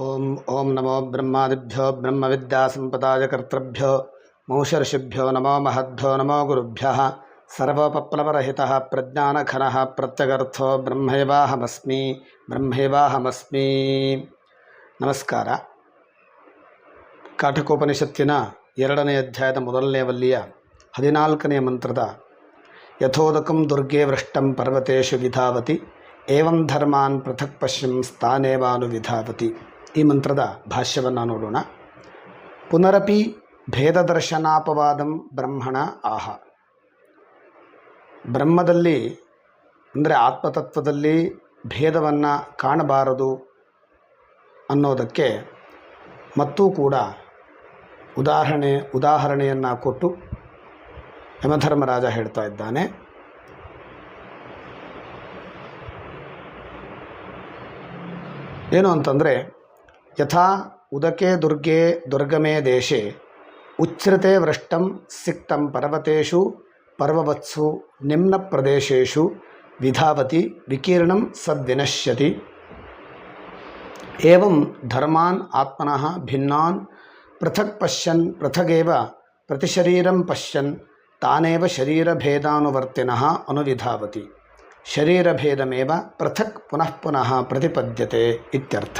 ಓಂ ಓಂ ನಮೋ ಬ್ರಹ್ಮಾದಿಭ್ಯೋ ಬ್ರಹ್ಮವಿದ್ಯಾಸಂಪದಾಯ ಕರ್ತೃಭ್ಯೋ ಮೌಷರ್ಷಿಭ್ಯೋ ನಮೋ ಮಹದ್ಭ್ಯೋ ನಮೋ ಗುರುಭ್ಯಃ ಸರ್ವಪಪ್ಲವರಹಿತಃ ಪ್ರಜ್ಞಾನಘನಃ ಪ್ರತ್ಯಗರ್ಥೋ ಬ್ರಹ್ಮೈವಾಹಮಸ್ಮಿ ಬ್ರಹ್ಮೈವಾಹಮಸ್ಮಿ. ನಮಸ್ಕಾರ. ಕಾಠಕೋಪನಿಷತ್ತಿನ ಎರಡನೇ ಅಧ್ಯಾಯದ ಮೊದಲನೇ ವಲ್ಲಿಯ ಹದಿನಾಲ್ಕನೆಯ ಮಂತ್ರದ ಯಥೋದಕಂ ದುರ್ಗೆ ವೃಷ್ಟಂ ಪರ್ವತೇಶು ವಿಧಾವತಿ, ಏವಂ ಧರ್ಮಾನ್ ಪೃಥಕ್ ಪಶ್ಯಂ ಸ್ಥಾನೇವಾನು ವಿಧಾವತಿ. ಈ ಮಂತ್ರದ ಭಾಷ್ಯವನ್ನು ನೋಡೋಣ. ಪುನರಪಿ ಭೇದದರ್ಶನಾಪವಾದಂ ಬ್ರಹ್ಮಣ ಆಹ. ಬ್ರಹ್ಮದಲ್ಲಿ, ಅಂದರೆ ಆತ್ಮತತ್ವದಲ್ಲಿ ಭೇದವನ್ನು ಕಾಣಬಾರದು ಅನ್ನೋದಕ್ಕೆ ಮತ್ತೂ ಕೂಡ ಉದಾಹರಣೆ, ಉದಾಹರಣೆಯನ್ನು ಕೊಟ್ಟು ಯಮಧರ್ಮರಾಜ ಹೇಳ್ತಾ ಇದ್ದಾನೆ. ಏನು ಅಂತಂದರೆ యథా ఉదకే దుర్గే దుర్గమే దేశే ఉచ్ఛ్రతే వృష్టం సిక్తం పర్వతేషు పర్వవత్సు నిమ్న ప్రదేశేషు విధావతి వికీర్ణం సద్వినశ్యతి. ఏవం ధర్మాన్ ఆత్మన భిన్నాన్ పృథక్ పశ్యన్ పృథగేవ ప్రతిశరీరం పశ్యన్ తానేవ శరీరభేదానువర్తిన అనువిధావతి శరీరభేదమేవ పృథక్ పునః పునః ప్రతిపద్యతే ఇత్యర్థ.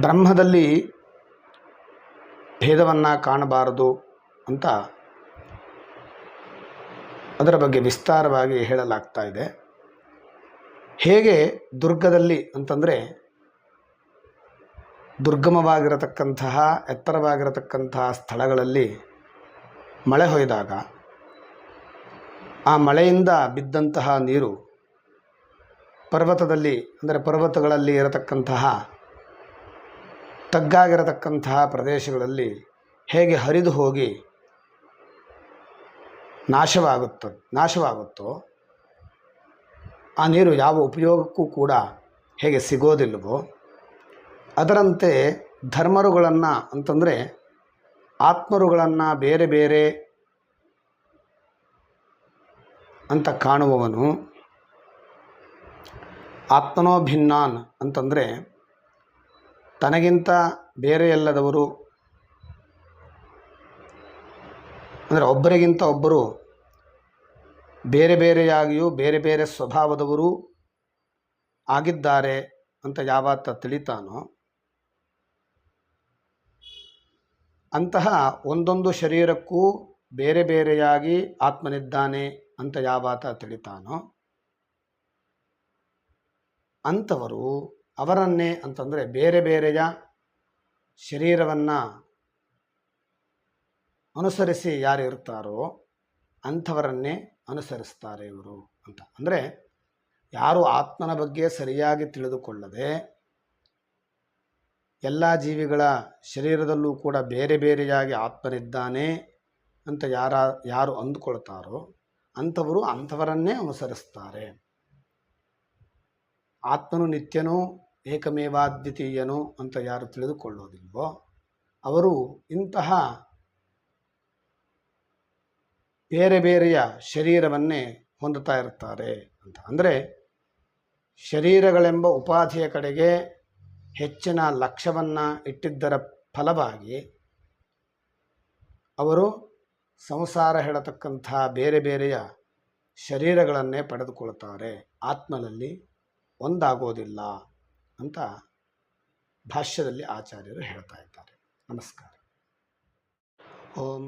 ಬ್ರಹ್ಮದಲ್ಲಿ ಭೇದವನ್ನು ಕಾಣಬಾರದು ಅಂತ ಅದರ ಬಗ್ಗೆ ವಿಸ್ತಾರವಾಗಿ ಹೇಳಲಾಗ್ತಾ ಇದೆ. ಹೇಗೆ ದುರ್ಗದಲ್ಲಿ ಅಂತಂದರೆ ದುರ್ಗಮವಾಗಿರತಕ್ಕಂತಹ, ಎತ್ತರವಾಗಿರತಕ್ಕಂತಹ ಸ್ಥಳಗಳಲ್ಲಿ ಮಳೆ ಹೊಯ್ದಾಗ ಆ ಮಳೆಯಿಂದ ಬಿದ್ದಂತಹ ನೀರು ಪರ್ವತದಲ್ಲಿ, ಅಂದರೆ ಪರ್ವತಗಳಲ್ಲಿ ಇರತಕ್ಕಂತಹ ತಗ್ಗಾಗಿರತಕ್ಕಂತಹ ಪ್ರದೇಶಗಳಲ್ಲಿ ಹೇಗೆ ಹರಿದು ಹೋಗಿ ನಾಶವಾಗುತ್ತ, ನಾಶವಾಗುತ್ತೋ, ಆ ನೀರು ಯಾವ ಉಪಯೋಗಕ್ಕೂ ಕೂಡ ಹೇಗೆ ಸಿಗೋದಿಲ್ವೋ ಅದರಂತೆ ಧರ್ಮರುಗಳನ್ನು ಅಂತಂದರೆ ಆತ್ಮರುಗಳನ್ನು ಬೇರೆ ಬೇರೆ ಅಂತ ಕಾಣುವವನು ಆತ್ಮನೋ ಭಿನ್ನಾನ್ ಅಂತಂದರೆ ತನಗಿಂತ ಬೇರೆ ಎಲ್ಲದವರು, ಅಂದರೆ ಒಬ್ಬರಿಗಿಂತ ಒಬ್ಬರು ಬೇರೆ ಬೇರೆಯಾಗಿಯೂ ಬೇರೆ ಬೇರೆ ಸ್ವಭಾವದವರು ಆಗಿದ್ದಾರೆ ಅಂತ ಯಾವತ್ತ ತಿಳಿತಾನೋ, ಅಂತಹ ಒಂದೊಂದು ಶರೀರಕ್ಕೂ ಬೇರೆ ಬೇರೆಯಾಗಿ ಆತ್ಮನಿದ್ದಾನೆ ಅಂತ ಯಾವಾತ ತಿಳಿತಾನೋ, ಅಂಥವರು ಅವರನ್ನೇ ಅಂತಂದರೆ ಬೇರೆ ಬೇರೆಯ ಶರೀರವನ್ನು ಅನುಸರಿಸಿ ಯಾರು ಇರ್ತಾರೋ ಅಂಥವರನ್ನೇ ಅನುಸರಿಸ್ತಾರೆ ಇವರು ಅಂತ. ಅಂದರೆ ಯಾರು ಆತ್ಮನ ಬಗ್ಗೆ ಸರಿಯಾಗಿ ತಿಳಿದುಕೊಳ್ಳದೆ ಎಲ್ಲ ಜೀವಿಗಳ ಶರೀರದಲ್ಲೂ ಕೂಡ ಬೇರೆ ಬೇರೆಯಾಗಿ ಆತ್ಮನಿದ್ದಾನೆ ಅಂತ ಯಾರ ಯಾರು ಅಂದುಕೊಳ್ತಾರೋ ಅಂಥವರು ಅಂಥವರನ್ನೇ ಅನುಸರಿಸ್ತಾರೆ. ಆತ್ಮನು ನಿತ್ಯನೋ ಏಕಮೇವಾದ್ವಿತೀಯನೋ ಅಂತ ಯಾರು ತಿಳಿದುಕೊಳ್ಳೋದಿಲ್ವೋ, ಅವರು ಇಂತಹ ಬೇರೆ ಬೇರೆಯ ಶರೀರವನ್ನೇ ಹೊಂದುತ್ತಾ ಇರ್ತಾರೆ ಅಂತ. ಅಂದರೆ ಶರೀರಗಳೆಂಬ ಉಪಾಧಿಯ ಕಡೆಗೆ ಹೆಚ್ಚಿನ ಲಕ್ಷ್ಯವನ್ನು ಇಟ್ಟಿದ್ದರ ಫಲವಾಗಿ ಅವರು ಸಂಸಾರ ಹೇಳತಕ್ಕಂಥ ಬೇರೆ ಬೇರೆಯ ಶರೀರಗಳನ್ನೇ ಪಡೆದುಕೊಳ್ತಾರೆ. ಆತ್ಮನಲ್ಲಿ ಒಂದಾಗೋದಿಲ್ಲ ಅಂತ ಭಾಷ್ಯದಲ್ಲಿ ಆಚಾರ್ಯರು ಹೇಳ್ತಾ ಇದ್ದಾರೆ. ನಮಸ್ಕಾರ. ಓಂ